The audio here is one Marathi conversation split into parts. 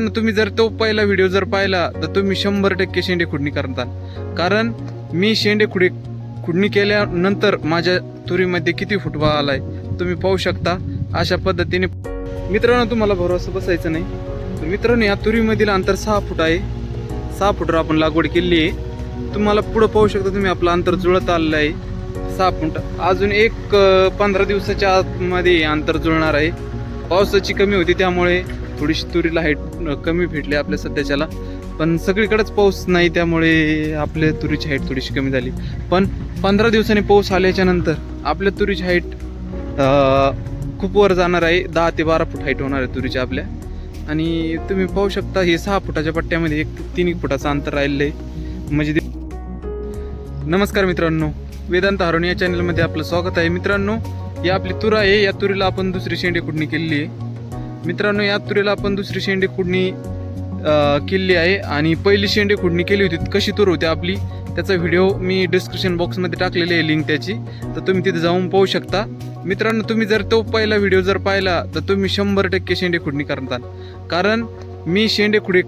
पण तुम्ही जर तो पहिला व्हिडिओ जर पाहिला तर तुम्ही शंभर टक्के शेंडे खुडणी करता. कारण मी शेंडे खुडी खुडणी केल्यानंतर माझ्या तुरीमध्ये किती फुटवा आलाय तुम्ही पाहू शकता. अशा पद्धतीने मित्रांनो तुम्हाला भरोसा बसायचं नाही. तर मित्रांनो या तुरीमधील अंतर सहा फूट आहे. सहा फुटावर आपण लागवड केली आहे. तुम्हाला पुढं पाहू शकता तुम्ही आपलं अंतर जुळत आलेलं आहे. सहा फूट. अजून एक पंधरा दिवसाच्या आतमध्ये अंतर जुळणार आहे. पावसाची कमी होती त्यामुळे थोडीशी तुरीला हाईट कमी भेटली आपल्या सध्याच्याला. पण सगळीकडेच पाऊस नाही त्यामुळे आपल्या तुरीची हाईट थोडीशी कमी झाली. पण पंधरा दिवसांनी पाऊस आल्याच्यानंतर आपल्या तुरीची हाईट खूप वर जाणार आहे. दहा ते बारा फूट हाईट होणार आहे तुरीची आपल्या. आणि तुम्ही पाहू शकता हे सहा फुटाच्या पट्ट्यामध्ये एक तीन फुटाचं अंतर राहिलं आहे. म्हणजे ते- नमस्कार मित्रांनो वेदांत हरण या चॅनलमध्ये आपलं स्वागत आहे. मित्रांनो या आपली तुरा आहे. या तुरीला आपण दुसरी शेंडी कुठणी केलेली आहे. मित्रांनो या तुरीला आपण दुसरी शेंडी खुडणी केलेली आहे आणि पहिली शेंडी खुडणी केली होती. कशी तूर होती आपली त्याचा व्हिडिओ मी डिस्क्रिप्शन बॉक्समध्ये टाकलेली आहे लिंक त्याची. तर तुम्ही तिथे जाऊन पाहू शकता. मित्रांनो तुम्ही जर तो पहिला व्हिडिओ जर पाहिला तर तुम्ही शंभर टक्के शेंडे खुडणी करता कारण मी शेंडे खुडी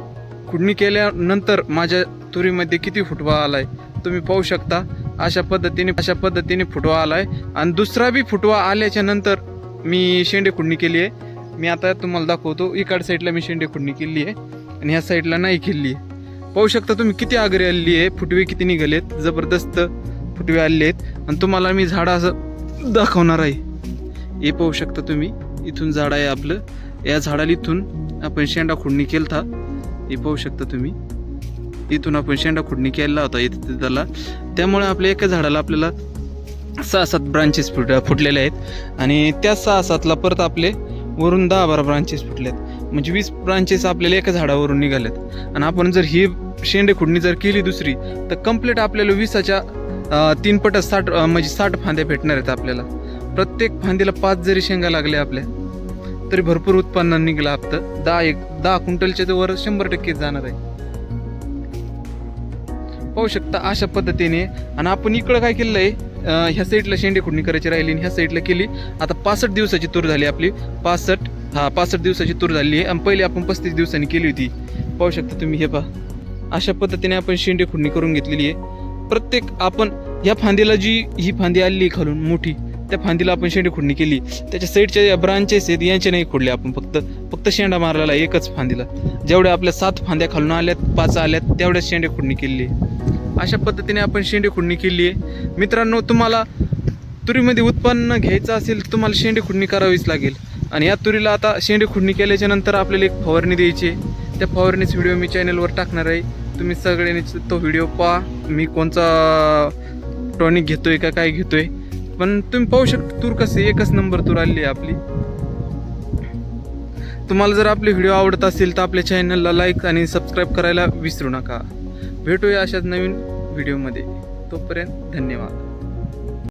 खुडणी केल्यानंतर माझ्या तुरीमध्ये किती फुटवा आलाय तुम्ही पाहू शकता. अशा पद्धतीने अशा पद्धतीने फुटवा आलाय. आणि दुसरा बी फुटवा आल्याच्यानंतर मी शेंडे खुडणी केली आहे. मी आता तुम्हाला दाखवतो इकड साईडला मी शेंडे खुडणी केली आहे आणि ह्या साईडला नाही केली आहे. पाहू शकता तुम्ही किती आगरी आलेली आहे फुटवे किती निघालेत जबरदस्त फुटवे आलेले आहेत. आणि तुम्हाला मी झाडं असं दाखवणार आहे. हे पाहू शकता तुम्ही इथून झाड आहे आपलं. या झाडाला इथून आपण शेंडा खुडणी केलता. हे पाहू शकता तुम्ही. इथून आपण शेंडा खुडणी केला होता इथे त्याला. त्यामुळे आपल्या एका झाडाला आपल्याला सहा सात ब्रांचेस फुट फुटलेले आहेत. आणि त्या सहा सातला परत आपले वरून दहा बारा ब्रांचेस फुटल्यात म्हणजे वीस ब्रांचेस आपल्याला एका झाडावरून निघाल्यात आणि आपण जर ही शेंडे खुडणी जर केली दुसरी तर कंप्लीट आपल्याला विसाच्या तीन पट साठ म्हणजे साठ फांद्या भेटणार आहेत आपल्याला. प्रत्येक फांदीला पाच जरी शेंगा लागल्या आपल्या तरी भरपूर उत्पन्न निघलं आपलं. दहा एक दहा क्विंटलच्या जवळ वर शंभर टक्के जाणार आहे. पाहू शकता अशा पद्धतीने. आणि आपण इकडं काय केलं आहे ह्या साईडला शेंडे खुडणी करायची राहिली आणि ह्या साईडला केली. आता पासष्ट दिवसाची तूर झाली आपली. पासष्ट हा पासष्ट दिवसाची तूर झाली आहे. आणि पहिले आपण पस्तीस दिवसांनी केली होती. पाहू शकता तुम्ही हे पहा. अशा पद्धतीने आपण शेंडे खुडणी करून घेतलेली आहे. प्रत्येक आपण ह्या फांदीला जी ही फांदी आली खालून मोठी त्या फांदीला आपण शेंडी खुडणी केली. त्याच्या साईडच्या ब्रांचेस आहेत यांचे नाही खोडले आपण फक्त. फक्त शेंडा मारलेला एकच फांदीला. जेवढ्या आपल्या सात फांद्या खालून आल्यात पाच आल्यात तेवढ्याच शेंडे खुडणी केली आहे. अशा पद्धतीने आपण शेंडे खुडणी केली आहे. मित्रांनो तुम्हाला तुरीमध्ये उत्पन्न घ्यायचं असेल तुम्हाला शेंडे खुडणी करावीच लागेल. आणि या तुरीला आता शेंडे खुडणी केल्याच्यानंतर आपल्याला एक फवारणी द्यायची आहे. त्या फवारणीचा व्हिडिओ मी चॅनलवर टाकणार आहे. तुम्ही सगळ्यांनी तो व्हिडिओ पहा. मी कोणचा टॉनिक घेतोय का काय घेतोय. पण तुम्ही पाहू शकता तूर कसे एकच नंबर तूर आली आहे आपली. तुम्हाला जर आपले व्हिडिओ आवडत असेल तर आपल्या चॅनलला लाईक आणि सबस्क्राईब करायला विसरू नका. भेटूया अशाच नवीन व्हिडिओमध्ये तोपर्यंत धन्यवाद.